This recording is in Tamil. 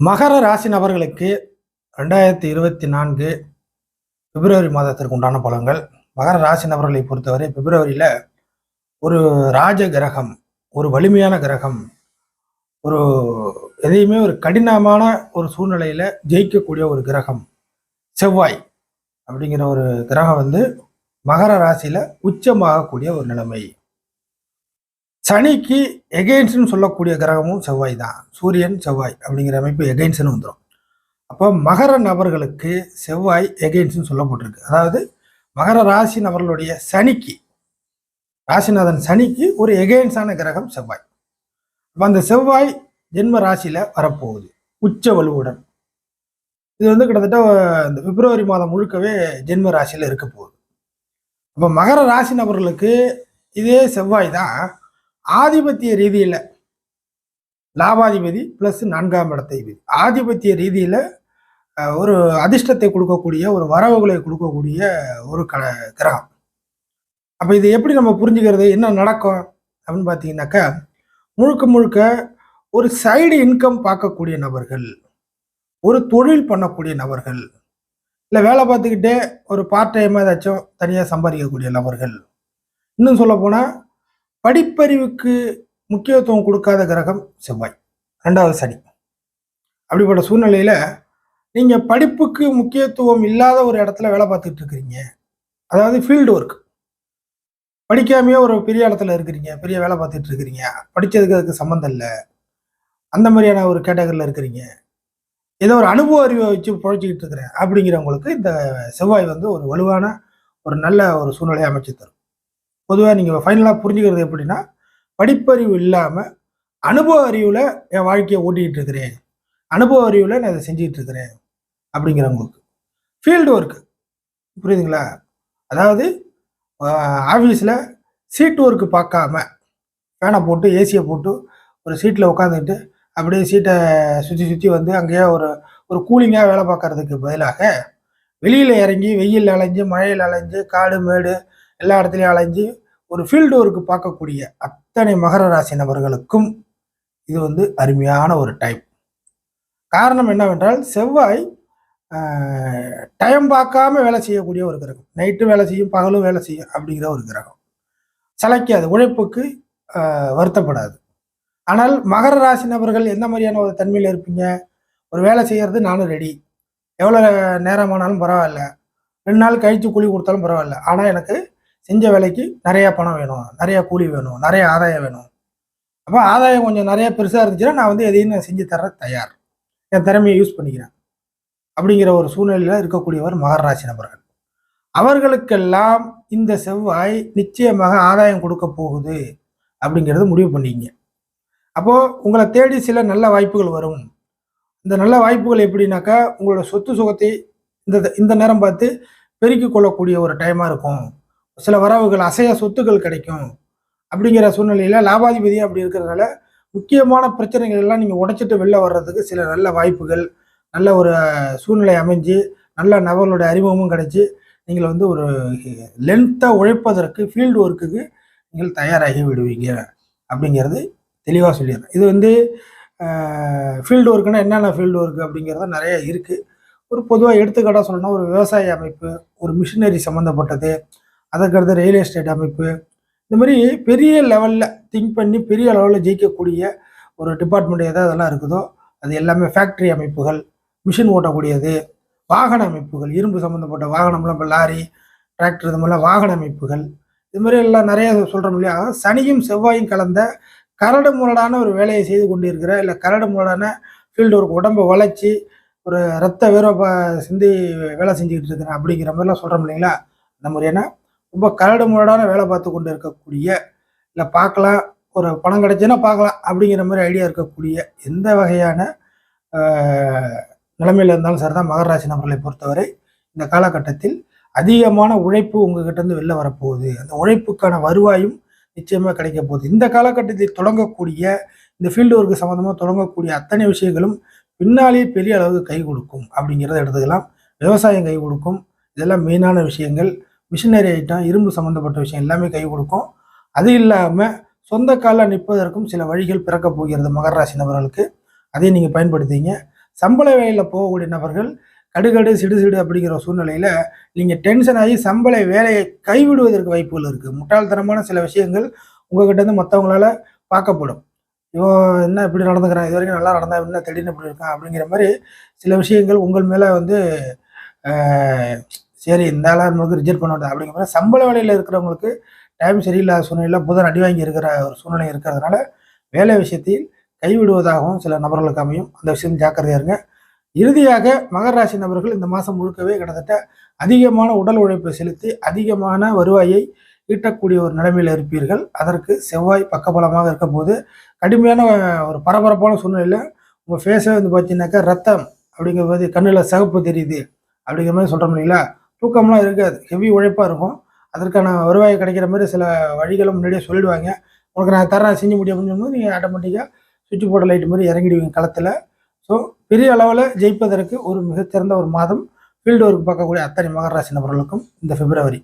மகர ராசி நபர்களுக்கு ரெண்டாயிரத்தி இருபத்தி நான்கு பிப்ரவரி மாதத்திற்கு உண்டான பலன்கள். மகர ராசி நபர்களை பொறுத்தவரை பிப்ரவரியில் ஒரு ராஜ கிரகம் ஒரு வலிமையான கிரகம் ஒரு எதையுமே ஒரு கடினமான ஒரு சூழ்நிலையில் ஜெயிக்கக்கூடிய ஒரு கிரகம் செவ்வாய் அப்படிங்கிற ஒரு கிரகம் வந்து மகர ராசியில் உச்சமாகக்கூடிய ஒரு நிலைமை. சனிக்கு எகெயின்ஸ்னு சொல்லக்கூடிய கிரகமும் செவ்வாய் தான் சூரியன் செவ்வாய் அப்படிங்கிற அமைப்பு எகெயின்ஸ்னு வந்துடும் அப்போ மகர நபர்களுக்கு செவ்வாய் எகெயின்ஸ்னு சொல்லப்பட்டிருக்கு. அதாவது மகர ராசி நபர்களுடைய சனிக்கு ராசிநாதன் சனிக்கு ஒரு எகெயின்ஸான கிரகம் செவ்வாய். அப்போ அந்த செவ்வாய் ஜென்ம ராசியில் வரப்போகுது. உச்ச வலுவுடன். இது வந்து கிட்டத்தட்ட இந்த பிப்ரவரி மாதம் முழுக்கவே ஜென்ம ராசியில் இருக்க போகுது அப்போ மகர ராசி நபர்களுக்கு இதே செவ்வாய் தான் ஆதிபத்திய ரீதியில் லாபாதிபதி ப்ளஸ் நான்காம் இடத்தைபதி ஆதிபத்திய ரீதியில் ஒரு அதிர்ஷ்டத்தை கொடுக்கக்கூடிய ஒரு வரவுகளை கொடுக்கக்கூடிய ஒரு க கிரகம். அப்போ இது எப்படி நம்ம புரிஞ்சுக்கிறது? என்ன நடக்கும்? அப்படின்னு பார்த்தீங்கன்னாக்கா முழுக்க முழுக்க ஒரு சைடு இன்கம் பார்க்கக்கூடிய நபர்கள் ஒரு தொழில் பண்ணக்கூடிய நபர்கள் இல்லை வேலை பார்த்துக்கிட்டே ஒரு பார்ட் டைமாக ஏதாச்சும் தனியாக சம்பாதிக்கக்கூடிய நபர்கள். இன்னும் சொல்லப்போனால் படிப்பறிவுக்கு முக்கியத்துவம் கொடுக்காத கிரகம் செவ்வாய். ரெண்டாவது சனி. அப்படிப்பட்ட சூழ்நிலையில் நீங்கள் படிப்புக்கு முக்கியத்துவம் இல்லாத ஒரு இடத்துல வேலை பார்த்துட்டு இருக்கிறீங்க. அதாவது ஃபீல்டு ஒர்க் படிக்காமையே ஒரு பெரிய இடத்துல இருக்கிறீங்க பெரிய வேலை பார்த்துட்டு இருக்கிறீங்க. படித்ததுக்கு அதுக்கு சம்மந்தம் இல்லை. அந்த மாதிரியான ஒரு கேட்டகரியில் இருக்கிறீங்க. ஏதோ ஒரு அனுபவ அறிவை வச்சு புழைச்சிக்கிட்டு இருக்கிறேன் அப்படிங்கிறவங்களுக்கு இந்த செவ்வாய் வந்து ஒரு வலுவான ஒரு நல்ல ஒரு சூழ்நிலையை அமைச்சு தரும். பொதுவாக நீங்கள் ஃபைனலாக புரிஞ்சுக்கிறது எப்படின்னா படிப்பறிவு இல்லாமல் அனுபவ அறிவில் என் வாழ்க்கையை ஓட்டிகிட்டு இருக்கிறேன். அனுபவ அறிவில் நான் இதை செஞ்சுக்கிட்டு இருக்கிறேன் அப்படிங்கிறவங்களுக்கு. ஃபீல்டு ஒர்க்கு புரியுதுங்களா? அதாவது ஆஃபீஸில் சீட் ஒர்க்கு பார்க்காம ஃபேனை போட்டு ஏசியை போட்டு ஒரு சீட்டில் உட்காந்துக்கிட்டு அப்படியே சீட்டை சுற்றி சுற்றி வந்து அங்கேயே ஒரு ஒரு கூலிங்காக வேலை பார்க்கறதுக்கு பதிலாக வெளியில் இறங்கி வெயில் அலைஞ்சு மழையில் அலைஞ்சு காடு மேடு எல்லா இடத்துலையும் அலைஞ்சு ஒரு ஃபீல்டு ஒர்க்கு பார்க்கக்கூடிய அத்தனை மகர ராசி நபர்களுக்கும் இது வந்து அருமையான ஒரு டைம் காரணம் என்னவென்றால் செவ்வாய் டைம் பார்க்காம வேலை செய்யக்கூடிய ஒரு கிரகம். நைட்டு வேலை செய்யும் பகலும் வேலை செய்யும் அப்படிங்கிற ஒரு கிரகம். சளைக்காது உழைப்புக்கு வருத்தப்படாது. ஆனால் மகர ராசி நபர்கள் எந்த மாதிரியான ஒரு தன்மையில் இருப்பீங்க? ஒரு வேலை செய்கிறது நானும் ரெடி எவ்வளோ நேரமானாலும் பரவாயில்ல. ரெண்டு நாள் கழித்து கூலி கொடுத்தாலும் பரவாயில்ல. ஆனால் எனக்கு செஞ்ச வேலைக்கு நிறையா பணம் வேணும் நிறையா கூலி வேணும் நிறைய ஆதாயம் வேணும். அப்போ ஆதாயம் கொஞ்சம் நிறைய பெருசாக இருந்துச்சுன்னா நான் வந்து எதையும் நான் செஞ்சு தர தயார். என் திறமையை யூஸ் பண்ணிக்கிறேன். அப்படிங்கிற ஒரு சூழ்நிலையில் இருக்கக்கூடியவர் மகராசி நபர்கள். அவர்களுக்கெல்லாம் இந்த செவ்வாய் நிச்சயமாக ஆதாயம் கொடுக்க போகுது அப்படிங்கிறது முடிவு பண்ணிங்க அப்போது உங்களை தேடி சில நல்ல வாய்ப்புகள் வரும். இந்த நல்ல வாய்ப்புகள் எப்படின்னாக்கா உங்களோட சொத்து சுகத்தை இந்த இந்த நேரம் பார்த்து பெருக்கிக் கொள்ளக்கூடிய ஒரு டைமாக இருக்கும். சில வரவுகள் அசைய சொத்துக்கள் கிடைக்கும் அப்படிங்கிற சூழ்நிலையில் லாபாதிபதி அப்படி இருக்கிறதுனால முக்கியமான பிரச்சனைகள் எல்லாம் நீங்கள் உடைச்சிட்டு வெளில வர்றதுக்கு சில நல்ல வாய்ப்புகள் நல்ல ஒரு சூழ்நிலை அமைஞ்சு நல்ல நபர்களுடைய அறிமுகமும் கிடைச்சி நீங்கள் வந்து ஒரு லென்த்தாக உழைப்பதற்கு ஃபீல்டு ஒர்க்குக்கு நீங்கள் தயாராகி விடுவீங்க அப்படிங்கிறது தெளிவாக சொல்லிடுறேன். இது வந்து ஃபீல்டு ஒர்க்குன்னா என்னென்ன ஃபீல்டு ஒர்க்கு அப்படிங்கிறத நிறைய இருக்குது ஒரு பொதுவாக எடுத்துக்காட்டாக சொல்லணும்னா ஒரு விவசாய அமைப்பு ஒரு மிஷினரி சம்மந்தப்பட்டது அதற்கடுத்து ரியல் எஸ்டேட் அமைப்பு. இந்த மாதிரி பெரிய லெவலில் திங்க் பண்ணி பெரிய லெவலில் ஜெயிக்கக்கூடிய ஒரு டிபார்ட்மெண்ட் எதாவது அதெல்லாம் இருக்குதோ அது எல்லாமே ஃபேக்ட்ரி அமைப்புகள் மிஷின் ஓட்டக்கூடியது வாகன அமைப்புகள் இரும்பு சம்மந்தப்பட்ட வாகனம்லாம் இப்போ லாரி டிராக்டர் இது மாதிரிலாம் வாகன அமைப்புகள் இது மாதிரி எல்லாம் நிறைய சொல்கிறோம் இல்லையா? சனியும் செவ்வாயும் கலந்த கரடு முரடான ஒரு வேலையை செய்து கொண்டிருக்கிற இல்லை கரடு முரடான ஃபீல்டு ஒர்க் உடம்பை வளைச்சி ஒரு ரத்த வீர சிந்தி வேலை செஞ்சுக்கிட்டு இருக்கிறேன் அப்படிங்கிற மாதிரிலாம் சொல்கிறோம் இல்லைங்களா? அந்த மாதிரியான ரொம்ப கரடு முரடான வேலை பார்த்து கொண்டு இருக்கக்கூடிய இல்லை பார்க்கலாம் ஒரு பணம் கிடைச்சுன்னா பார்க்கலாம் அப்படிங்கிற மாதிரி ஐடியா இருக்கக்கூடிய எந்த வகையான நிலைமையில் இருந்தாலும் சரி தான் மகராசி நபர்களை பொறுத்தவரை இந்த காலகட்டத்தில் அதிகமான உழைப்பு உங்ககிட்டருந்து வெளில வரப்போகுது. அந்த உழைப்புக்கான வருவாயும் நிச்சயமாக கிடைக்க போகுது. இந்த காலகட்டத்தில் தொடங்கக்கூடிய இந்த ஃபீல்டு ஒர்க்கு சம்மந்தமாக தொடங்கக்கூடிய அத்தனை விஷயங்களும் பின்னாலே பெரிய அளவுக்கு கை கொடுக்கும் அப்படிங்கிறத எடுத்துக்கலாம். விவசாயம் கை கொடுக்கும். இதெல்லாம் மெயினான விஷயங்கள். மிஷினரி ஐட்டம் இரும்பு சம்மந்தப்பட்ட விஷயம் எல்லாமே கை கொடுக்கும். அது இல்லாமல் சொந்த காலில் நிற்பதற்கும் சில வழிகள் பிறக்கப் போகிறது மகர ராசி நபர்களுக்கு அதையும் நீங்கள் பயன்படுத்திங்க சம்பள வேலையில் போகக்கூடிய நபர்கள் கடுகடு சிடு சிடு அப்படிங்கிற சூழ்நிலையில் நீங்கள் டென்ஷன் ஆகி சம்பள வேலையை கைவிடுவதற்கு வாய்ப்புகள் இருக்குது முட்டாள்தனமான சில விஷயங்கள் உங்ககிட்ட இருந்து மற்றவங்களால பார்க்கப்படும். இவன் என்ன இப்படி நடந்துக்கிறான் இது வரைக்கும் நல்லா நடந்தா என்ன திடீர்னு இப்படி இருக்கான் அப்படிங்கிற மாதிரி சில விஷயங்கள் உங்கள் மேலே வந்து சரி இந்த ஆளாக நம்மளுக்கு ரிஜெக்ட் பண்ண வேண்டாம் அப்படிங்கிற மாதிரி சம்பள வேலையில் இருக்கிறவங்களுக்கு டைம் சரியில்லாத சூழ்நிலையில் புதன் அடி வாங்கி இருக்கிற ஒரு சூழ்நிலை இருக்கிறதுனால வேலை விஷயத்தில் கைவிடுவதாகவும் சில நபர்களுக்கு அமையும். அந்த விஷயம் ஜாக்கிரதையா இருங்க. இறுதியாக மகர ராசி நபர்கள் இந்த மாதம் முழுக்கவே கிட்டத்தட்ட அதிகமான உடல் உழைப்பை செலுத்தி அதிகமான வருவாயை ஈட்டக்கூடிய ஒரு நிலைமையில் இருப்பீர்கள். அதற்கு செவ்வாய் பக்கபலமாக இருக்கும்போது கடுமையான ஒரு பரபரப்பான சூழ்நிலையில் உங்கள் ஃபேஸே வந்து பார்த்தீங்கன்னாக்கா ரத்தம் அப்படிங்கிறது கண்ணில் சகப்பு தெரியுது அப்படிங்கிற மாதிரி சொல்கிறோம் இல்லைங்களா? தூக்கம்லாம் இருக்காது. ஹெவி உழைப்பாக இருக்கும். அதற்கான வருவாய் கிடைக்கிற மாதிரி சில வழிகளும் முன்னாடியே சொல்லிடுவாங்க. உனக்கு நான் தரேன் செஞ்சு முடியும் அப்படின்னு சொல்லும்போது நீங்கள் ஆட்டோமேட்டிக்காக சுவிட்ச் போர்டு லைட் மாதிரி இறங்கிடுவீங்க களத்தில். ஸோ பெரிய அளவில் ஜெயிப்பதற்கு ஒரு மிகச்சிறந்த ஒரு மாதம் ஃபீல்டு ஒர்க் பார்க்கக்கூடிய அத்தனை மகராசி நபர்களுக்கும் இந்த பிப்ரவரி